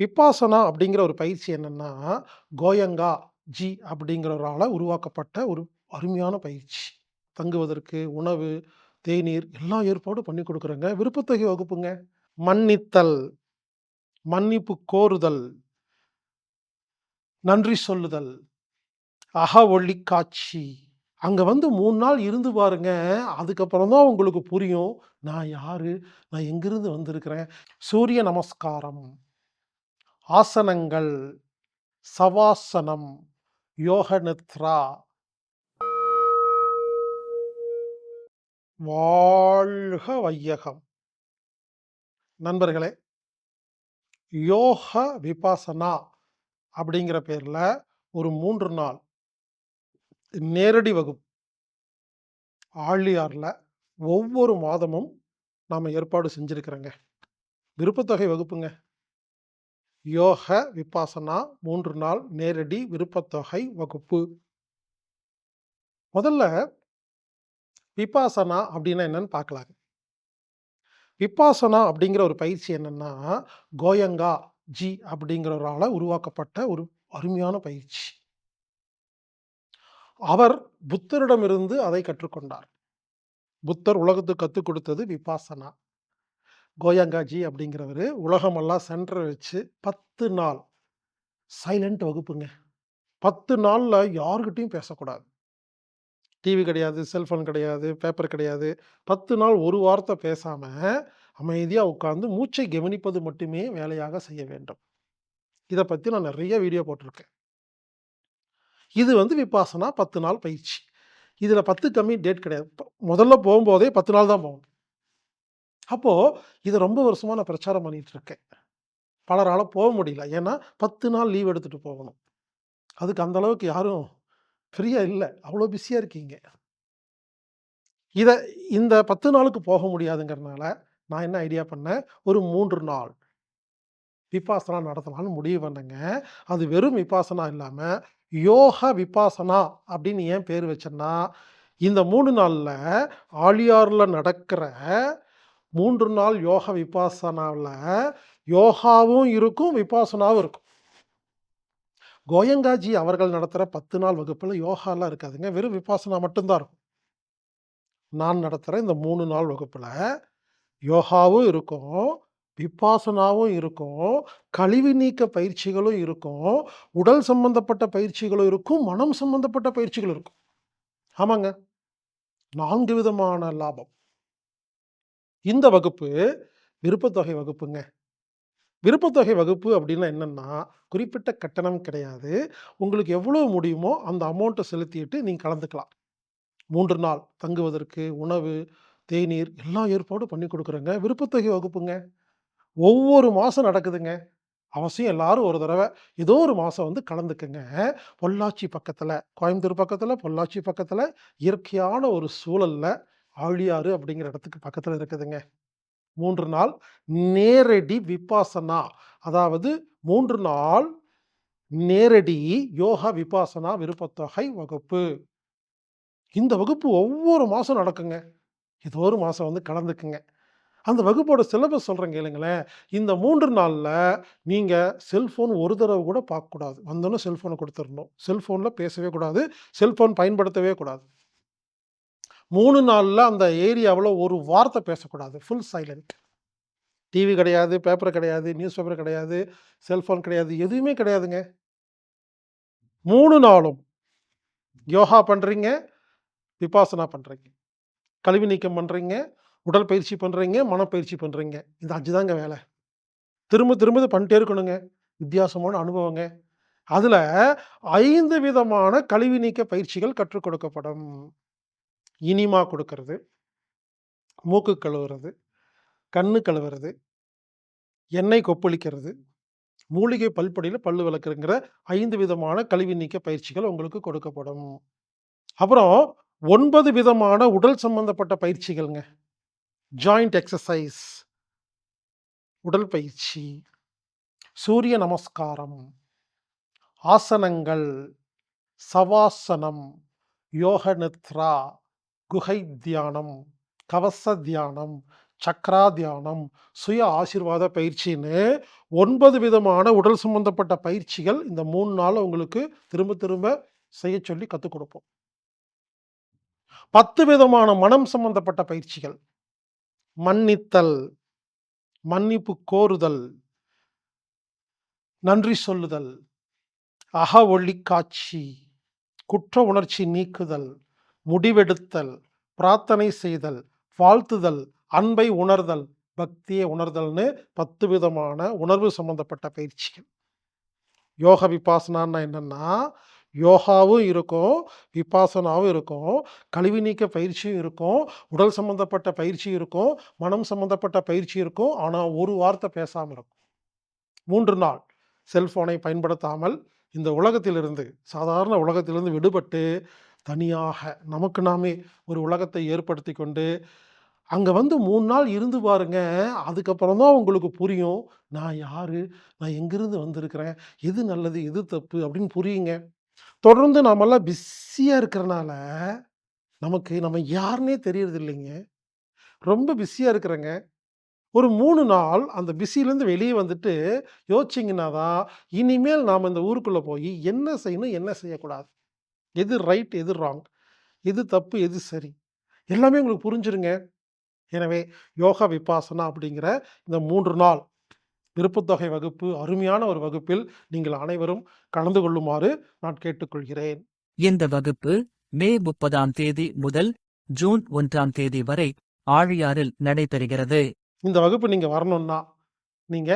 விபாசனா அப்படிங்கிற ஒரு பயிற்சி என்னன்னா, கோயங்கா ஜி அப்படிங்கிறவரால் உருவாக்கப்பட்ட ஒரு அருமையான பயிற்சி. தங்குவதற்கு உணவு, தேநீர் எல்லா ஏற்பாடும் பண்ணி கொடுக்குறேங்க விருப்பத்தொகை வகுப்புங்க. மன்னித்தல், மன்னிப்பு கோருதல், நன்றி சொல்லுதல், அக ஒளி காட்சி. அங்கே வந்து மூணு நாள் இருந்து பாருங்க. அதுக்கப்புறம் தான் உங்களுக்கு புரியும். நான் யாரு? நான் எங்கிருந்து வந்திருக்கிறேன்? சூரிய நமஸ்காரம், ஆசனங்கள், சவாசனம், யோக நித்ரா. வாழ்க வையகம்! நண்பர்களே, யோக விபாசனா அப்படிங்கிற பேரில் ஒரு மூன்று நாள் நேரடி வகுப்பு. ஆழியாரில் ஒவ்வொரு மாதமும் நாம் ஏற்பாடு செஞ்சுருக்கிறோங்க விருப்பத்தொகை வகுப்புங்க. யோக விபாசனா மூன்று நாள் நேரடி விருப்பத்தொகை வகுப்பு. முதல்ல விபாசனா அப்படின்னா என்னன்னு பார்க்கலாங்க. விபாசனா அப்படிங்கிற ஒரு பயிற்சி என்னன்னா, கோயங்கா ஜி அப்படிங்கிறவரால் உருவாக்கப்பட்ட ஒரு அருமையான பயிற்சி. அவர் புத்தரிடமிருந்து அதை கற்றுக்கொண்டார். புத்தர் உலகத்துக்கு கற்றுக் கொடுத்தது விபாசனா. கோயங்காஜி அப்படிங்கிறவர் உலகமெல்லாம் சென்டர் வச்சு 10 நாள் சைலண்ட் வகுப்புங்க. பத்து நாளில் யாருக்கிட்டையும் பேசக்கூடாது. டிவி கிடையாது, செல்ஃபோன் கிடையாது, பேப்பர் கிடையாது. 10 நாள் ஒரு வார்த்தை பேசாமல் அமைதியாக உட்கார்ந்து மூச்சை கவனிப்பது மட்டுமே வேலையாக செய்ய வேண்டும். இதை பற்றி நான் நிறைய வீடியோ போட்டிருக்கேன். இது வந்து விபாசனா 10 நாள் பயிற்சி. இதில் பத்து கம்மி டேட் கிடையாது. முதல்ல போகும்போதே பத்து நாள் தான் போகணும். அப்போது இது ரொம்ப வருஷமாக நான் பிரச்சாரம் பண்ணிகிட்ருக்கேன் இருக்கேன். போக முடியல. ஏன்னா 10 நாள் லீவ் எடுத்துகிட்டு போகணும். அதுக்கு அந்த அளவுக்கு யாரும் ஃப்ரீயாக இல்லை அவ்வளோ பிஸியாக இருக்கீங்க. இதை இந்த 10 நாளுக்கு போக முடியாதுங்கிறனால, நான் என்ன ஐடியா பண்ணேன், ஒரு மூன்று நாள் விபாசனா நடத்தலாம்னு முடிவு பண்ணேங்க. அது வெறும் விபாசனா இல்லாமல் யோக விபாசனா அப்படின்னு ஏன் பேர் வச்சேன்னா, இந்த மூணு நாளில் ஆழியாரில் நடக்கிற மூன்று நாள் யோக விபாசனாவில் யோகாவும் இருக்கும், விபாசனாவும் இருக்கும். கோயங்காஜி அவர்கள் நடத்துகிற பத்து நாள் வகுப்பில் யோகாலாம் இருக்காதுங்க. வெறும் விபாசனா மட்டும்தான் இருக்கும். நான் நடத்துகிற இந்த மூணு நாள் வகுப்பில் யோகாவும் இருக்கும், விபாசனாவும் இருக்கும், கழிவு நீக்க பயிற்சிகளும் இருக்கும், உடல் சம்பந்தப்பட்ட பயிற்சிகளும் இருக்கும், மனம் சம்பந்தப்பட்ட பயிற்சிகளும் இருக்கும். ஆமாங்க. நான்கு விதமான லாபம். இந்த வகுப்பு விருப்பத்தொகை வகுப்புங்க. விருப்பத்தொகை வகுப்பு அப்படின்னா என்னென்னா குறிப்பிட்ட கட்டணம் கிடையாது. உங்களுக்கு எவ்வளோ முடியுமோ அந்த அமௌண்ட்டை செலுத்திட்டு நீங்கள் கலந்துக்கலாம். மூன்று நாள் தங்குவதற்கு உணவு, தேநீர் எல்லா ஏற்பாடும் பண்ணி கொடுக்குறேங்க விருப்பத்தொகை வகுப்புங்க. ஒவ்வொரு மாதம் நடக்குதுங்க. அவசியம் எல்லாரும் ஒரு தடவை ஏதோ ஒரு மாதம் வந்து கலந்துக்குங்க பொள்ளாச்சி பக்கத்தில் கோயம்புத்தூர் பக்கத்தில் பொள்ளாச்சி பக்கத்தில் இயற்கையான ஒரு சூழலில் ஆழியாறு அப்படிங்கிற இடத்துக்கு பக்கத்தில் இருக்குதுங்க. மூன்று நாள் நேரடி விபாசனா. அதாவது மூன்று நாள் நேரடி யோகா விபாசனா விருப்பத்தொகை வகுப்பு. இந்த வகுப்பு ஒவ்வொரு மாதம் நடக்குங்க. ஏதோ ஒரு மாதம் வந்து கலந்துக்குங்க. அந்த வகுப்போட சிலபஸ் சொல்றேன் கேளுங்களேன். இந்த மூன்று நாளில் நீங்கள் செல்ஃபோன் ஒரு தடவை கூட பார்க்கக்கூடாது. வந்தோன்னே செல்ஃபோனை கொடுத்துடணும் செல்ஃபோனில் பேசவே கூடாது. செல்ஃபோன் பயன்படுத்தவே கூடாது. மூணு நாளில் அந்த ஏரியாவில் ஒரு வார்த்தை பேசக்கூடாது. ஃபுல் சைலண்ட் டிவி கிடையாது, பேப்பர் கிடையாது, நியூஸ் பேப்பர் கிடையாது, செல்ஃபோன் கிடையாது. எதுவுமே கிடையாதுங்க. மூணு நாளும் யோகா பண்ணுறீங்க விபாசனா பண்ணுறீங்க கழிவு நீக்கம் பண்ணுறீங்க உடற்பயிற்சி பண்ணுறீங்க மனப்பயிற்சி பண்ணுறீங்க இது அஞ்சு தாங்க வேலை திரும்ப திரும்ப பண்ணிட்டே இருக்கணுங்க. வித்தியாசமான அனுபவங்க. அதில் ஐந்து விதமான கழிவு நீக்க பயிற்சிகள் கற்றுக் கொடுக்கப்படும். இனிமா கொடுக்கறது. மூக்கு கழுவுறது, கண்ணு கழுவுறது, எண்ணெய் கொப்பளிக்கிறது, மூலிகை பல்படியில் பல்லு விளக்குறங்கிற ஐந்து விதமான கழிவு நீக்க பயிற்சிகள் உங்களுக்கு கொடுக்கப்படும். அப்புறம் ஒன்பது விதமான உடல் சம்பந்தப்பட்ட பயிற்சிகள்ங்க. ஜாயிண்ட் எக்ஸசைஸ் உடல் பயிற்சி, சூரிய நமஸ்காரம், ஆசனங்கள், சவாசனம், யோக நித்ரா, குகை தியானம், கவச தியானம், சக்ரா தியானம், சுய ஆசீர்வாத பயிற்சின்னு ஒன்பது விதமான உடல் சம்பந்தப்பட்ட பயிற்சிகள் இந்த மூணு நாள் உங்களுக்கு திரும்ப திரும்ப செய்யச் சொல்லி கற்றுக் கொடுப்போம் பத்து விதமான மனம் சம்பந்தப்பட்ட பயிற்சிகள். மன்னித்தல், மன்னிப்பு கோருதல், நன்றி சொல்லுதல், அக ஒளி காட்சி, குற்ற உணர்ச்சி நீக்குதல், முடிவெடுத்தல், பிரார்த்தனை செய்தல், வாழ்த்துதல், அன்பை உணர்தல், பக்தியை உணர்தல்னு 10 விதமான உணர்வு சம்பந்தப்பட்ட பயிற்சிகள். யோக விபாசனான்னா என்னென்னா யோகாவும் இருக்கும், விபாசனாவும் இருக்கும், கழிவு நீக்க பயிற்சியும் இருக்கும், உடல் சம்மந்தப்பட்ட பயிற்சி இருக்கும், மனம் சம்மந்தப்பட்ட பயிற்சி இருக்கும். ஆனால் ஒரு வார்த்தை பேசாமல் இருக்கும். மூன்று நாள் செல்ஃபோனை பயன்படுத்தாமல் இந்த உலகத்திலிருந்து, சாதாரண உலகத்திலிருந்து விடுபட்டு, தனியாக நமக்கு நாமே ஒரு உலகத்தை ஏற்படுத்தி கொண்டு, அங்கே வந்து மூணு நாள் இருந்து பாருங்க. அதுக்கப்புறம் தான் உங்களுக்கு புரியும். நான் யார் நான் எங்கேருந்து வந்திருக்கிறேன்? எது நல்லது? எது தப்பு? அப்படின்னு புரியுங்க. தொடர்ந்து நாமெல்லாம் பிஸியாக இருக்கிறனால, நமக்கு நம்ம யாருன்னே தெரியறது இல்லைங்க. ரொம்ப பிஸியாக இருக்கிறேங்க. ஒரு மூணு நாள் அந்த பிஸிலேருந்து வெளியே வந்துட்டு யோசிச்சிங்கன்னா தான், இனிமேல் நாம் இந்த ஊருக்குள்ளே போய் என்ன செய்யணும்? என்ன செய்யக்கூடாது? எது ரைட்? எது ராங்? எது தப்பு? எது சரி? எல்லாமே உங்களுக்கு புரிஞ்சிருங்க. எனவே யோகா விபாசனா அப்படிங்கிற இந்த 3 நாள் விருப்பத்தொகை வகுப்பு, அருமையான ஒரு வகுப்பில் நீங்கள் அனைவரும் கலந்து கொள்ளுமாறு நான் கேட்டுக்கொள்கிறேன். இந்த வகுப்பு மே முப்பதாம் தேதி முதல் ஜூன் ஒன்றாம் தேதி வரை ஆழியாறில் நடைபெறுகிறது. இந்த வகுப்பு நீங்க வரணும்னா, நீங்க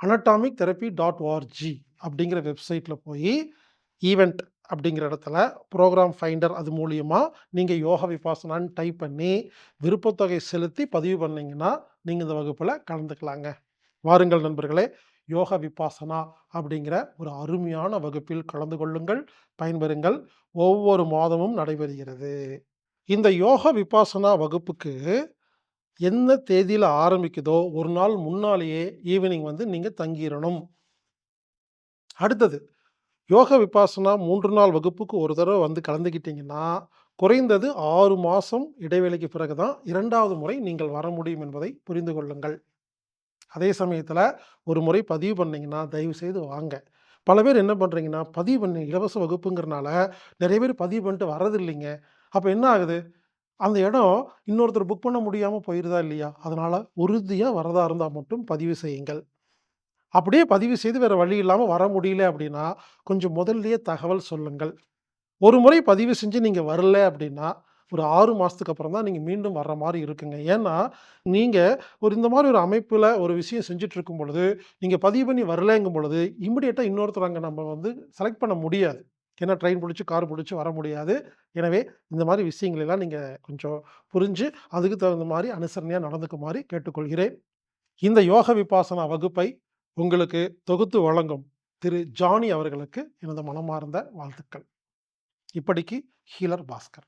அனடாமிக் தெரபி டாட் ஓஆர்ஜி அப்படிங்கிற வெப்சைட்ல போயி, ஈவென்ட் அப்படிங்கிற இடத்துல ப்ரோக்ராம் ஃபைண்டர் அது மூலியமாக நீங்கள் யோகா விபாசனான்னு டைப் பண்ணி, விருப்பத்தொகை செலுத்தி பதிவு பண்ணிங்கன்னா நீங்கள் இந்த வகுப்பில் கலந்துக்கலாங்க. வாருங்கள் நண்பர்களே! யோகா விபாசனா அப்படிங்கிற ஒரு அருமையான வகுப்பில் கலந்து கொள்ளுங்கள், பயன்பெறுங்கள். ஒவ்வொரு மாதமும் நடைபெறுகிறது. இந்த யோகா விபாசனா வகுப்புக்கு என்ன தேதியில் ஆரம்பிக்குதோ, ஒரு நாள் முன்னாலேயே ஈவினிங் வந்து நீங்கள் தங்கிடணும் அடுத்தது, யோகா விபாசனா மூன்று நாள் வகுப்புக்கு ஒரு தடவை வந்து கலந்துக்கிட்டிங்கன்னா குறைந்தது ஆறு மாதம் இடைவேளைக்கு பிறகு தான் இரண்டாவது முறை நீங்கள் வர முடியும் என்பதை புரிந்து கொள்ளுங்கள். அதே சமயத்தில் ஒரு முறை பதிவு பண்ணிங்கன்னா தயவு செய்து வாங்க. பல பேர் என்ன பண்ணுறீங்கன்னா பதிவு பண்ணி இலவச வகுப்புங்கிறனால நிறைய பேர் பதிவு பண்ணிட்டு வர்றதில்லைங்க. அப்போ என்ன ஆகுது? அந்த இடம் இன்னொருத்தர் புக் பண்ண முடியாமல் போயிருதா இல்லையா? அதனால் உறுதியாக வரதா இருந்தால் மட்டும் பதிவு செய்யுங்கள். அப்படியே பதிவு செய்து வேறு வழி இல்லாமல் வர முடியல அப்படின்னா, கொஞ்சம் முதல்லையே தகவல் சொல்லுங்கள். ஒரு முறை பதிவு செஞ்சு நீங்கள் வரல அப்படின்னா, ஒரு ஆறு மாதத்துக்கு அப்புறம் தான் நீங்கள் மீண்டும் வர்ற மாதிரி இருக்குங்க. ஏன்னா, நீங்கள் ஒரு இந்த மாதிரி ஒரு அமைப்பில் ஒரு விஷயம் செஞ்சுட்டு இருக்கும் பொழுது, நீங்கள் பதிவு பண்ணி வரலங்கும் பொழுது, இமிடியேட்டா இன்னொருத்தர நம்ம வந்து செலக்ட் பண்ண முடியாது. ஏன்னா ட்ரெயின் பிடிச்சி கார் பிடிச்சி வர முடியாது. எனவே இந்த மாதிரி விஷயங்களெல்லாம் நீங்கள் கொஞ்சம் புரிஞ்சு, அதுக்கு தகுந்த மாதிரி அனுசரணையாக நடந்துக்குமாறு கேட்டுக்கொள்கிறேன். இந்த யோக விபாசனா வகுப்பை உங்களுக்கு தொகுத்து வழங்கும் திரு ஜானி அவர்களுக்கு எனது மனமார்ந்த வாழ்த்துக்கள். இப்படிக்கு ஹீலர் பாஸ்கர்.